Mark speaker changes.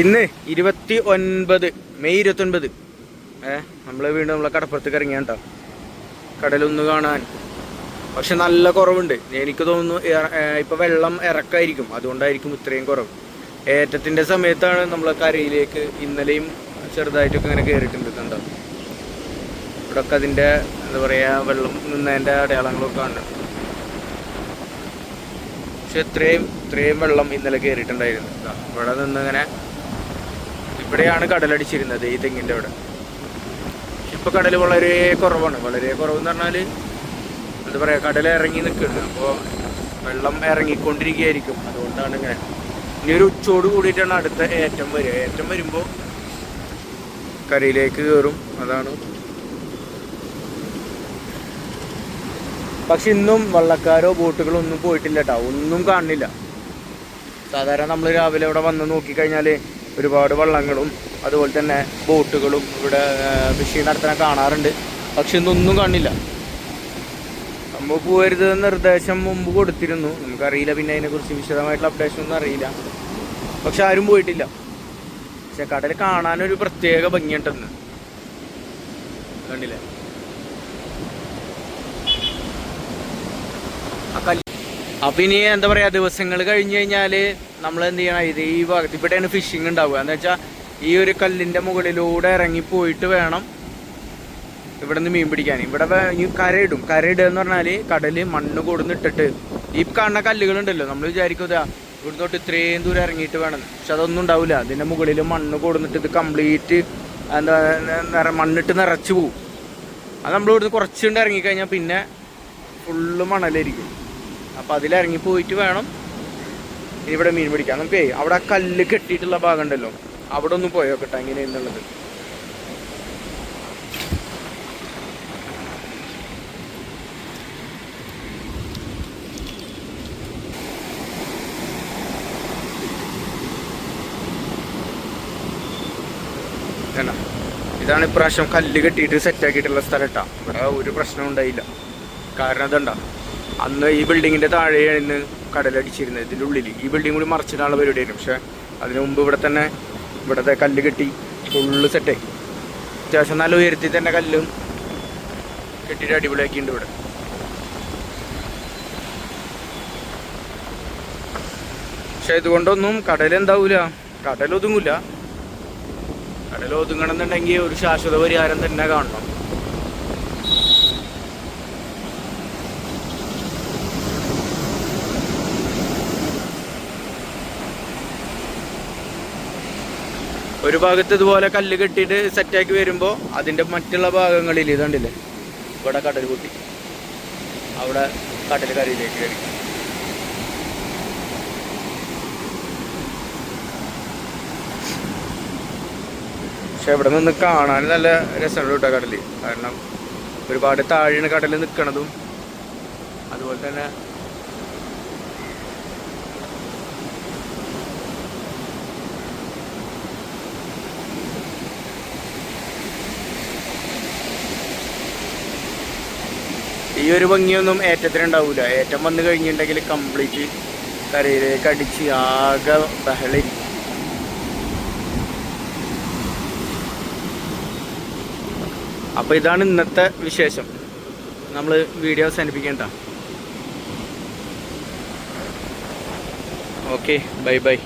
Speaker 1: ഇന്ന് ഇരുപത്തി ഒൻപത് മെയ് ഇരുപത്തി ഒൻപത് ഏ നമ്മൾ വീണ്ടും നമ്മളെ കടപ്പുറത്തേക്ക് ഇറങ്ങിയ കേട്ടോ കടലൊന്ന് കാണാൻ. പക്ഷെ നല്ല കുറവുണ്ട്. എനിക്ക് തോന്നുന്നു ഇപ്പൊ വെള്ളം ഇറക്കായിരിക്കും. അതുകൊണ്ടായിരിക്കും ഇത്രയും കുറവ്. ഏറ്റത്തിന്റെ സമയത്താണ് നമ്മൾ കരയിലേക്ക് ഇന്നലെയും ചെറുതായിട്ടൊക്കെ ഇങ്ങനെ കയറിയിട്ടുണ്ട് കണ്ടോ? ഇവിടെ ഒക്കെ അതിന്റെ എന്താ പറയാ വെള്ളം നിന്നതിന്റെ അടയാളങ്ങളൊക്കെ കാണുന്നുണ്ട്. പക്ഷെ ഇത്രയും ഇത്രയും വെള്ളം ഇന്നലെ കയറിയിട്ടുണ്ടായിരുന്നു ഇവിടെ നിന്ന് ഇങ്ങനെ ഇവിടെയാണ് കടലടിച്ചിരുന്നത് ഈ തെങ്ങിന്റെ അവിടെ. ഇപ്പൊ കടൽ വളരെ കുറവാണ്. വളരെ കുറവെന്ന് പറഞ്ഞാൽ എന്താ പറയാ കടൽ ഇറങ്ങി നിൽക്കുന്നുണ്ട്. അപ്പോൾ വെള്ളം ഇറങ്ങിക്കൊണ്ടിരിക്കുകയായിരിക്കും. അതുകൊണ്ടാണ് ഇങ്ങനെ. ഇനി ഒരു ഉച്ചോട് കൂടിയിട്ടാണ് അടുത്ത ഏറ്റം വരിക. ഏറ്റം വരുമ്പോൾ കരയിലേക്ക് കയറും അതാണ്. പക്ഷെ ഇന്നും വള്ളക്കാരോ ബോട്ടുകളോ ഒന്നും പോയിട്ടില്ല കേട്ടോ ഒന്നും കാണുന്നില്ല. സാധാരണ നമ്മൾ രാവിലെ ഇവിടെ വന്ന് നോക്കിക്കഴിഞ്ഞാൽ ഒരുപാട് വള്ളങ്ങളും അതുപോലെ തന്നെ ബോട്ടുകളും ഇവിടെ ഫിഷിംഗ് നടത്താൻ കാണാറുണ്ട്. പക്ഷെ ഇന്നൊന്നും കാണില്ല നമ്മൾ പോകരുത് നിർദ്ദേശം മുമ്പ് കൊടുത്തിരുന്നു. നമുക്കറിയില്ല പിന്നെ അതിനെക്കുറിച്ച് വിശദമായിട്ടുള്ള അപ്ഡേഷൻ ഒന്നും അറിയില്ല. പക്ഷെ ആരും പോയിട്ടില്ല. പക്ഷെ കടൽ കാണാനൊരു പ്രത്യേക ഭംഗിയുണ്ടെന്ന് കണ്ടില്ലേ? അപ്പം ഇനി എന്താ പറയാ ദിവസങ്ങൾ കഴിഞ്ഞു കഴിഞ്ഞാൽ നമ്മൾ എന്ത് ചെയ്യണം ഇത് ഈ ഭാഗത്ത് ഇവിടെയാണ് ഫിഷിങ് ഉണ്ടാവുക. എന്ന് വെച്ചാൽ ഈ ഒരു കല്ലിന്റെ മുകളിലൂടെ ഇറങ്ങിപ്പോയിട്ട് വേണം ഇവിടെ നിന്ന് മീൻ പിടിക്കാൻ. ഇവിടെ ഈ കരയിടും കരയിടുക എന്ന് പറഞ്ഞാൽ കടൽ മണ്ണ് കൊടുന്നിട്ടിട്ട് ഈ കാണുന്ന കല്ലുകളുണ്ടല്ലോ നമ്മൾ വിചാരിക്കുക ഇവിടെ തൊട്ട് ഇത്രയും ദൂരം ഇറങ്ങിയിട്ട് വേണം. പക്ഷെ അതൊന്നും ഉണ്ടാവില്ല അതിന്റെ മുകളിൽ മണ്ണ് കൊടുന്നിട്ട് ഇത് കംപ്ലീറ്റ് എന്താ നിറ- മണ്ണിട്ട് നിറച്ചു പോവും. അത് നമ്മൾ ഇവിടുന്ന് കുറച്ചുകൊണ്ട് ഇറങ്ങിക്കഴിഞ്ഞാൽ പിന്നെ ഫുള്ള് മണലായിരിക്കും. അപ്പം അതിലിറങ്ങി പോയിട്ട് വേണം ഇവിടെ മീൻ പിടിക്കാം നമുക്ക് അവിടെ ആ കല്ല് കെട്ടിയിട്ടുള്ള ഭാഗം ഉണ്ടല്ലോ അവിടെ ഒന്ന് പോയോക്കട്ടെ എങ്ങനെയെന്നുള്ളത്. എന്നുള്ളത് ഇതാണ് ഇപ്രാവശ്യം കല്ല് കെട്ടിയിട്ട് സെറ്റ് ആക്കിയിട്ടുള്ള സ്ഥലം കേട്ടോ ഇവിടെ ഒരു പ്രശ്നം ഉണ്ടായില്ല. കാരണം അതുണ്ടാ അന്ന് ഈ ബിൽഡിങ്ങിന്റെ താഴെയാണ് കടലടിച്ചിരുന്നത് ഇതിന്റെ ഉള്ളിൽ ഈ ബിൽഡിംഗ് കൂടി മറിച്ചിടാനുള്ള പരിപാടിയായിരുന്നു. പക്ഷെ അതിനു മുമ്പ് ഇവിടെ തന്നെ ഇവിടത്തെ കല്ല് കെട്ടി ഫുള്ള് സെറ്റായി അത്യാവശ്യം നല്ല ഉയരത്തിൽ തന്നെ കല്ലും കെട്ടിയിട്ട് അടിപൊളിയാക്കിയിട്ടുണ്ട് ഇവിടെ. പക്ഷെ ഇതുകൊണ്ടൊന്നും കടലെന്താവൂല കടലൊതുങ്ങൂല കടൽ ഒതുങ്ങണമെന്നുണ്ടെങ്കിൽ ഒരു ശാശ്വത പരിഹാരം തന്നെ കാണണം. ഒരു ഭാഗത്ത് ഇതുപോലെ കല്ല് കെട്ടിയിട്ട് സെറ്റാക്കി വരുമ്പോൾ അതിന്റെ മറ്റുള്ള ഭാഗങ്ങളിൽ ഇതുണ്ടല്ലേ ഇവിടെ കടൽ പൊട്ടി. അവിടെ കടൽ കരയിലേക്ക് കയറി. പക്ഷെ ഇവിടെ നിന്ന് കാണാൻ നല്ല രസമുണ്ട് കേട്ടോ കടൽ. കാരണം ഒരുപാട് താഴെയാണ് കടൽ നിൽക്കണതും അതുപോലെ തന്നെ ഈ ഒരു ഭംഗിയൊന്നും ഏറ്റത്തിനുണ്ടാവില്ല ഏറ്റം വന്നു കഴിഞ്ഞിട്ടുണ്ടെങ്കിൽ കംപ്ലീറ്റ് കരയിലേക്ക് അടിച്ച് ആകെ ബഹളി അപ്പോൾ ഇതാണ് ഇന്നത്തെ വിശേഷം. നമ്മൾ വീഡിയോ അവസാനിപ്പിക്കേണ്ട? Okay bye bye